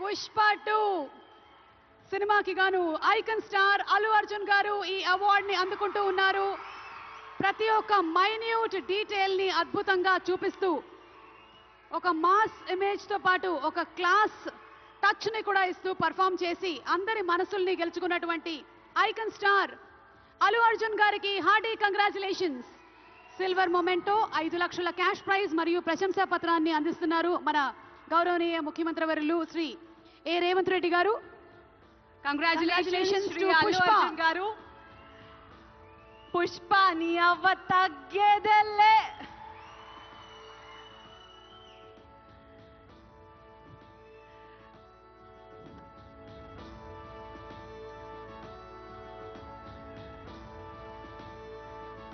Pushpa two. సినిమాకి గాను icon star Allu Arjun గారు ఈ అవార్డుని అందుకుంటూ ఉన్నారు. ప్రతి ఒక్క మైన్యూట్ డీటెయిల్ని అద్భుతంగా చూపిస్తూ ఒక మాస్ ఇమేజ్తో పాటు ఒక క్లాస్ టచ్ని కూడా ఇస్తూ పర్ఫామ్ చేసి అందరి మనసుల్ని గెలుచుకున్నటువంటి ఐకన్ స్టార్ అల్లు అర్జున్ గారికి హార్డీ కంగ్రాచులేషన్స్. సిల్వర్ మొమెంటో ఐదు లక్షల క్యాష్ ప్రైజ్ మరియు ప్రశంసా పత్రాన్ని అందిస్తున్నారు మన గౌరవనీయ ముఖ్యమంత్రి వర్యులు శ్రీ ఏ రేవంత్ రెడ్డి గారు కంగ్రాచులేషన్స్ అల్లు పుష్ప అర్జున్ గారు పుష్ప నీ అవ్వ తగ్గేదెల్లే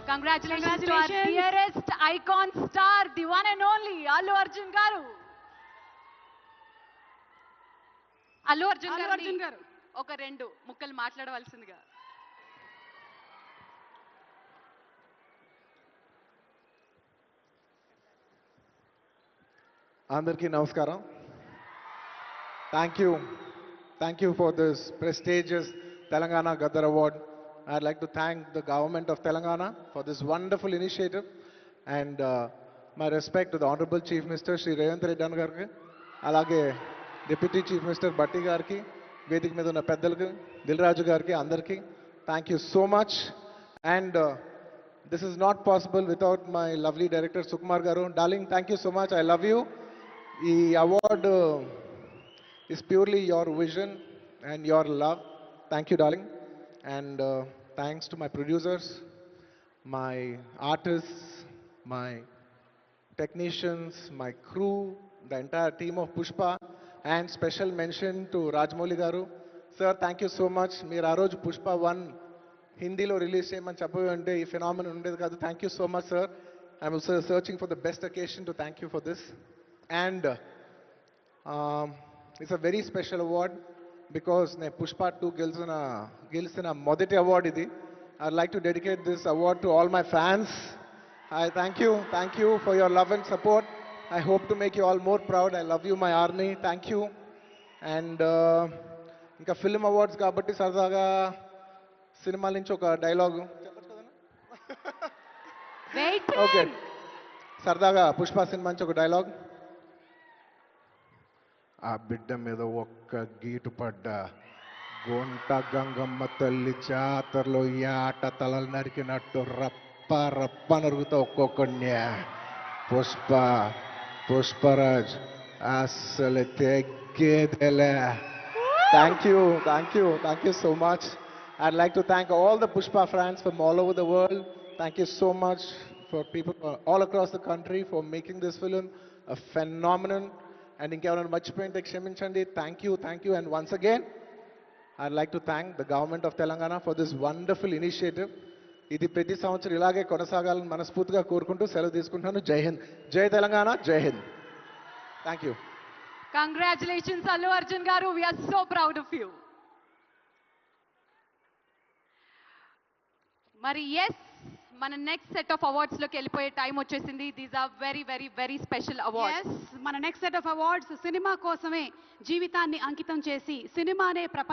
Congratulations to our Congratulations. dearest icon star, the one and only Allu Arjun garu. Allu Arjun గారు అర్జున్ గారు. ఒక రెండు ముక్కలు మాట్లాడవలసిందిగా. అందరికీ నమస్కారం. Thank you thank you for this prestigious Telangana Gaddar award I'd like to thank the government of Telangana for this wonderful initiative and my respect the honourable chief minister Shri Revanth Reddy అన్న గారికి అలాగే deputy chief minister Bhatti గారికి వేదిక మీద ఉన్న పెద్దలకి దిల్రాజు గారికి అందరికీ thank you so much and this is not possible without my lovely director Sukumar garu darling thank you so much I love you ఈ award is purely your vision and your love. Thank you, darling. And uh, thanks to my producers, my artists, my technicians, my crew, the entire team of and special mention to Rajamouli గారు sir thank you so much మీరు ఆ రోజు Pushpa one హిందీలో release చేయమని చెప్పబోయి ఉంటే ఈ phenomenon ఉండేది కాదు. Thank you so much sir I'm searching for the best occasion to thank you for this and it's a very special award because నేను పుష్ప టూ గెలిచిన గెలిచిన మొదటి అవార్డు ఇది. I like to dedicate this award to all my fans I thank you thank you for your love and support I hope to make you all more proud I love you my army thank you and ఇంకా film awards కాబట్టి సరదాగా సినిమాల నుంచి ఒక dialogue wait okay సరదాగా Pushpa cinema నుంచి ఒక dialogue ఆ బిడ్డ మీద ఒక్క గీటు పడ్డా. గొంట గంగమ్మ తల్లి జాతరలో ఆట తలలు నరికినట్టు రప్ప రప్ప నరుగుతా ఒక్కొక్కడిని. Pushpa Pushparaj Thank you, thank you, thank you so much. I'd like to thank all the Pushpa fans from all over the world. Thank you so much for people all across the country for making this film a phenomenon. And in Kevin Machpente, Kshaminchandi, thank you, thank you. And once again, I'd like to thank the government of Telangana for this wonderful initiative. ఇది ప్రతి సంవత్సరం ఇలాగే కొనసాగాలని మనస్ఫూర్తిగా కోరుకుంటూ సెలవు తీసుకుంటున్నాను. జై హింద్. జై తెలంగాణ. జై Hind. Thank you congratulations Allu Arjun గారు. We're so proud of you మరి ఎస్ మన నెక్స్ట్ సెట్ ఆఫ్ అవార్డ్స్లోకి వెళ్ళిపోయే టైం వచ్చేసింది. These are very very very special awards Yes, మన నెక్స్ట్ సెట్ ఆఫ్ అవార్డ్స్ సినిమా కోసమే జీవితాన్ని అంకితం చేసి సినిమానే ప్రపంచ